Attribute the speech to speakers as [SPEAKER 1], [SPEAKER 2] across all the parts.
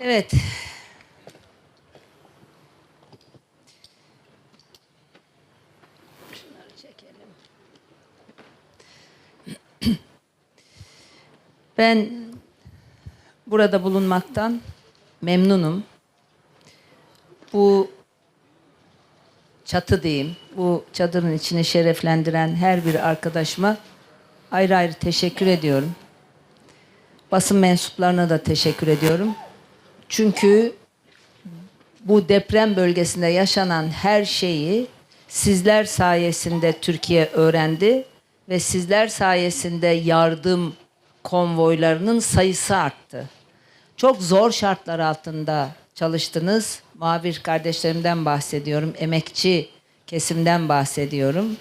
[SPEAKER 1] Evet. Şunları çekelim. Ben burada bulunmaktan memnunum. Bu çatı diyeyim, bu çadırın içini şereflendiren her bir arkadaşıma ayrı ayrı teşekkür ediyorum. Basın mensuplarına da teşekkür ediyorum. Çünkü bu deprem bölgesinde yaşanan her şeyi sizler sayesinde Türkiye öğrendi ve sizler sayesinde yardım konvoylarının sayısı arttı. Çok zor şartlar altında çalıştınız. Mavir kardeşlerimden bahsediyorum. Emekçi kesimden bahsediyorum.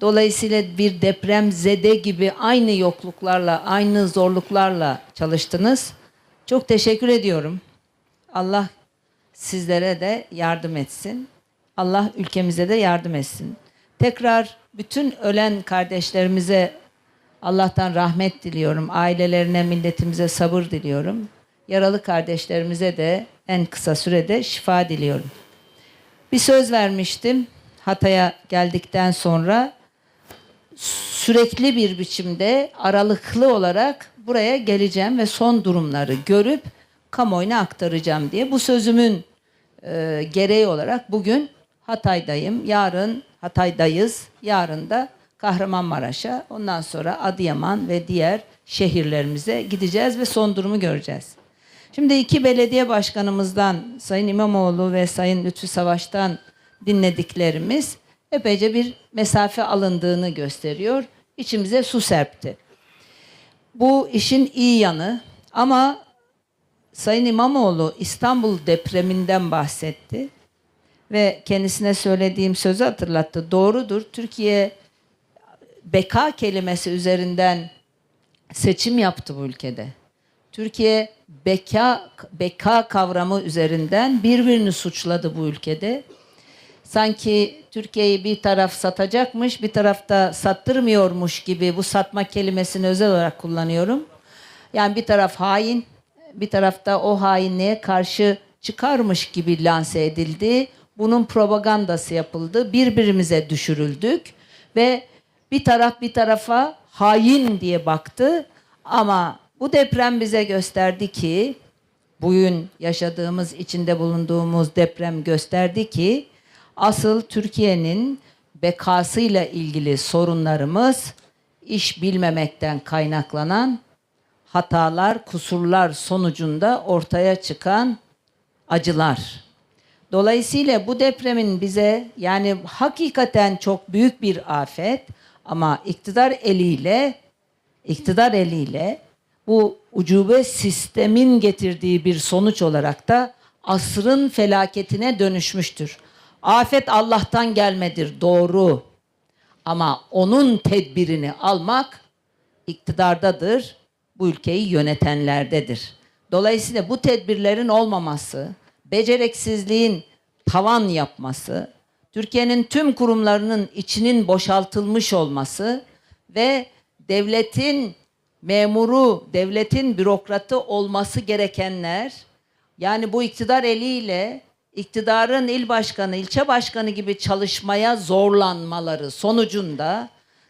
[SPEAKER 1] Dolayısıyla bir deprem zede gibi aynı yokluklarla, aynı zorluklarla çalıştınız. Çok teşekkür ediyorum. Allah sizlere de yardım etsin. Allah ülkemize de yardım etsin. Tekrar bütün ölen kardeşlerimize Allah'tan rahmet diliyorum. Ailelerine, milletimize sabır diliyorum. Yaralı kardeşlerimize de en kısa sürede şifa diliyorum. Bir söz vermiştim Hatay'a geldikten sonra sürekli bir biçimde aralıklı olarak buraya geleceğim ve son durumları görüp kamuoyuna aktaracağım diye. Bu sözümün e, gereği olarak bugün Hatay'dayım. Yarın Hatay'dayız. Yarın da Kahramanmaraş'a, ondan sonra Adıyaman ve diğer şehirlerimize gideceğiz ve son durumu göreceğiz. Şimdi iki belediye başkanımızdan Sayın İmamoğlu ve Sayın Lütfü Savaş'tan dinlediklerimiz epeyce bir mesafe alındığını gösteriyor. İçimize su serpti. Bu işin iyi yanı ama Sayın İmamoğlu İstanbul depreminden bahsetti ve kendisine söylediğim sözü hatırlattı. Doğrudur. Türkiye beka kelimesi üzerinden seçim yaptı bu ülkede. Türkiye beka beka kavramı üzerinden birbirini suçladı bu ülkede. Sanki Türkiye'yi bir taraf satacakmış, bir tarafta sattırmıyormuş gibi bu satma kelimesini özel olarak kullanıyorum. Yani bir taraf hain, bir tarafta o hainliğe karşı çıkarmış gibi lanse edildi. Bunun propagandası yapıldı. Birbirimize düşürüldük ve bir taraf bir tarafa hain diye baktı. Ama bu deprem bize gösterdi ki bugün yaşadığımız, içinde bulunduğumuz deprem gösterdi ki asıl Türkiye'nin bekasıyla ilgili sorunlarımız iş bilmemekten kaynaklanan hatalar, kusurlar sonucunda ortaya çıkan acılar. Dolayısıyla bu depremin bize yani hakikaten çok büyük bir afet ama iktidar eliyle iktidar eliyle bu ucube sistemin getirdiği bir sonuç olarak da asrın felaketine dönüşmüştür. Afet Allah'tan gelmedir doğru. Ama onun tedbirini almak iktidardadır, bu ülkeyi yönetenlerdedir. Dolayısıyla bu tedbirlerin olmaması, beceriksizliğin tavan yapması, Türkiye'nin tüm kurumlarının içinin boşaltılmış olması ve devletin memuru, devletin bürokratı olması gerekenler, yani bu iktidar eliyle iktidarın il başkanı, ilçe başkanı gibi çalışmaya zorlanmaları sonucunda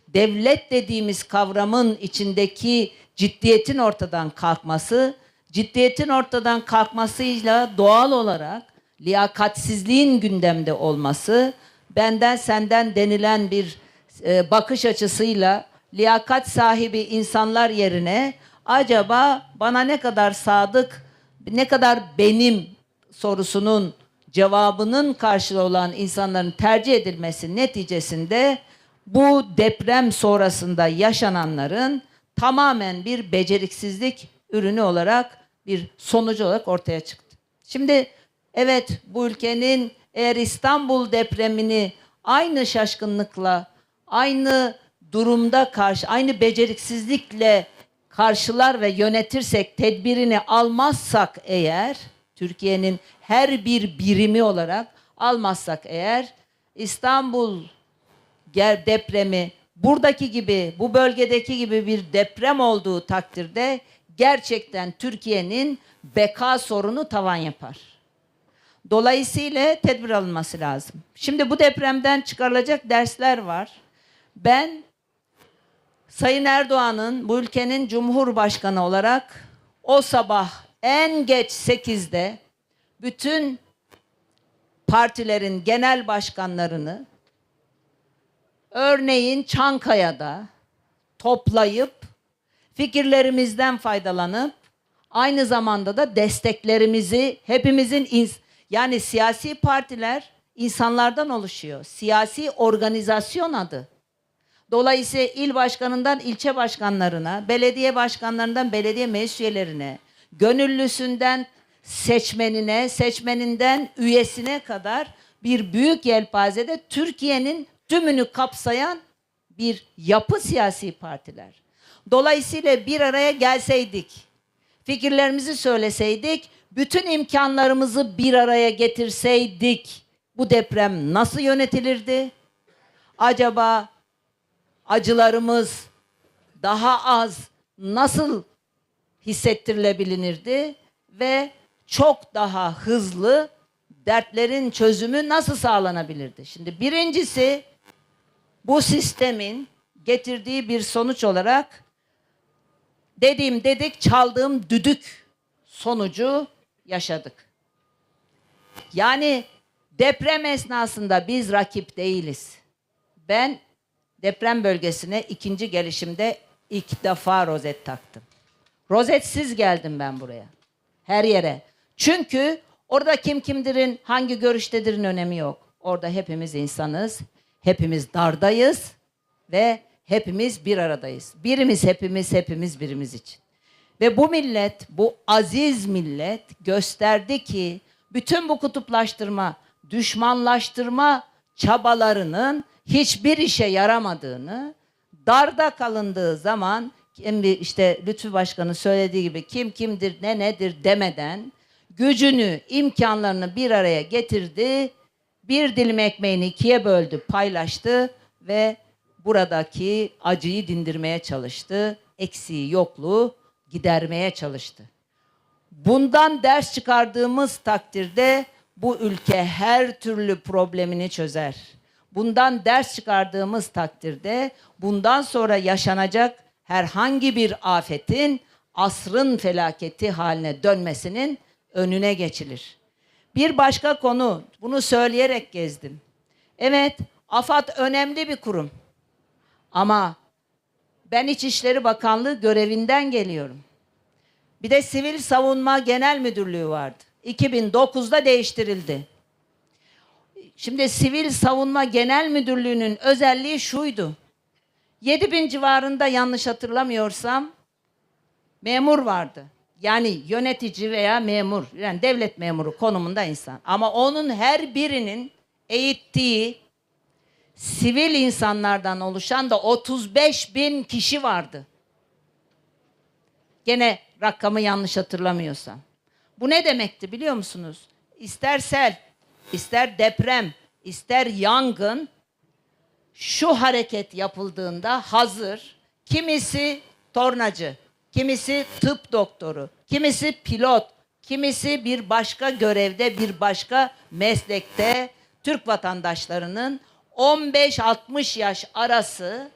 [SPEAKER 1] devlet dediğimiz kavramın içindeki ciddiyetin ortadan kalkması, ciddiyetin ortadan kalkmasıyla doğal olarak liyakatsizliğin gündemde olması, benden senden denilen bir e, bakış açısıyla liyakat sahibi insanlar yerine acaba bana ne kadar sadık, ne kadar benim sorusunun cevabının karşılığı olan insanların tercih edilmesi neticesinde bu deprem sonrasında yaşananların tamamen bir beceriksizlik ürünü olarak bir sonucu olarak ortaya çıktı. Şimdi evet bu ülkenin eğer İstanbul depremini aynı şaşkınlıkla, aynı durumda karşı, aynı beceriksizlikle karşılar ve yönetirsek, tedbirini almazsak eğer, Türkiye'nin her bir birimi olarak almazsak eğer, İstanbul depremi buradaki gibi, bu bölgedeki gibi bir deprem olduğu takdirde gerçekten Türkiye'nin beka sorunu tavan yapar. Dolayısıyla tedbir alınması lazım. Şimdi bu depremden çıkarılacak dersler var. Ben Sayın Erdoğan'ın bu ülkenin Cumhurbaşkanı olarak o sabah en geç 8'de bütün partilerin genel başkanlarını örneğin Çankaya'da toplayıp fikirlerimizden faydalanıp aynı zamanda da desteklerimizi hepimizin yani siyasi partiler insanlardan oluşuyor. Siyasi organizasyon adı. Dolayısıyla il başkanından ilçe başkanlarına, belediye başkanlarından belediye meclis üyelerine, gönüllüsünden seçmenine, seçmeninden üyesine kadar bir büyük yelpazede Türkiye'nin tümünü kapsayan bir yapı siyasi partiler. Dolayısıyla bir araya gelseydik, fikirlerimizi söyleseydik, bütün imkanlarımızı bir araya getirseydik bu deprem nasıl yönetilirdi? Acaba acılarımız daha az nasıl hissettirilebilirdi ve çok daha hızlı dertlerin çözümü nasıl sağlanabilirdi? Şimdi birincisi bu sistemin getirdiği bir sonuç olarak dediğim dedik çaldığım düdük sonucu yaşadık. Yani deprem esnasında biz rakip değiliz. Ben deprem bölgesine ikinci gelişimde ilk defa rozet taktım. Rozetsiz geldim ben buraya. Her yere. Çünkü orada kim kimdirin, hangi görüştedirin önemi yok. Orada hepimiz insanız. Hepimiz dardayız ve hepimiz bir aradayız. Birimiz hepimiz, hepimiz birimiz için. Ve bu millet, bu aziz millet gösterdi ki bütün bu kutuplaştırma, düşmanlaştırma çabalarının hiçbir işe yaramadığını, darda kalındığı zaman kim işte Lütfü Başkan'ın söylediği gibi kim kimdir ne nedir demeden gücünü, imkanlarını bir araya getirdi. Bir dilim ekmeğini ikiye böldü, paylaştı ve buradaki acıyı dindirmeye çalıştı. Eksiği, yokluğu gidermeye çalıştı. Bundan ders çıkardığımız takdirde bu ülke her türlü problemini çözer. Bundan ders çıkardığımız takdirde bundan sonra yaşanacak herhangi bir afetin asrın felaketi haline dönmesinin önüne geçilir. Bir başka konu, bunu söyleyerek gezdim. Evet, AFAD önemli bir kurum. Ama ben İçişleri Bakanlığı görevinden geliyorum. Bir de Sivil Savunma Genel Müdürlüğü vardı. 2009'da değiştirildi. Şimdi Sivil Savunma Genel Müdürlüğü'nün özelliği şuydu. 7000 civarında yanlış hatırlamıyorsam memur vardı. Yani yönetici veya memur, yani devlet memuru konumunda insan. Ama onun her birinin eğittiği sivil insanlardan oluşan da 35 bin kişi vardı. Gene rakamı yanlış hatırlamıyorsam. Bu ne demekti biliyor musunuz? İster sel, ister deprem, ister yangın şu hareket yapıldığında hazır kimisi tornacı, kimisi tıp doktoru, kimisi pilot, kimisi bir başka görevde, bir başka meslekte Türk vatandaşlarının 15-60 yaş arası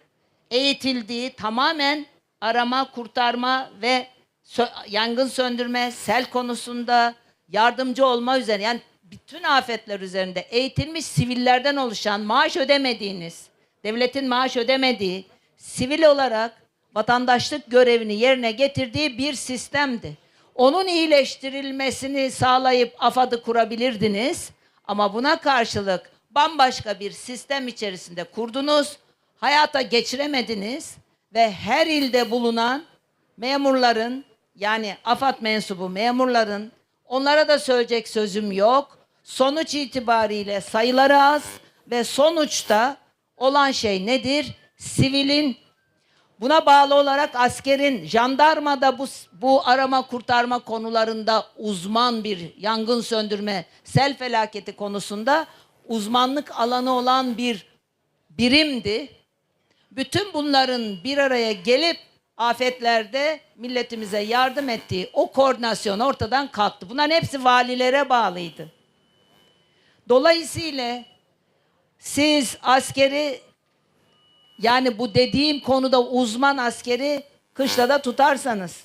[SPEAKER 1] eğitildiği tamamen arama, kurtarma ve sö- yangın söndürme, sel konusunda yardımcı olma üzerine yani bütün afetler üzerinde eğitilmiş sivillerden oluşan maaş ödemediğiniz, devletin maaş ödemediği sivil olarak vatandaşlık görevini yerine getirdiği bir sistemdi. Onun iyileştirilmesini sağlayıp AFAD'ı kurabilirdiniz ama buna karşılık bambaşka bir sistem içerisinde kurdunuz, hayata geçiremediniz ve her ilde bulunan memurların yani AFAD mensubu memurların onlara da söyleyecek sözüm yok. Sonuç itibariyle sayıları az ve sonuçta olan şey nedir? Sivilin Buna bağlı olarak askerin, jandarmada bu, bu arama kurtarma konularında uzman bir yangın söndürme, sel felaketi konusunda uzmanlık alanı olan bir birimdi. Bütün bunların bir araya gelip afetlerde milletimize yardım ettiği o koordinasyon ortadan kalktı. Bunların hepsi valilere bağlıydı. Dolayısıyla siz askeri yani bu dediğim konuda uzman askeri kışlada tutarsanız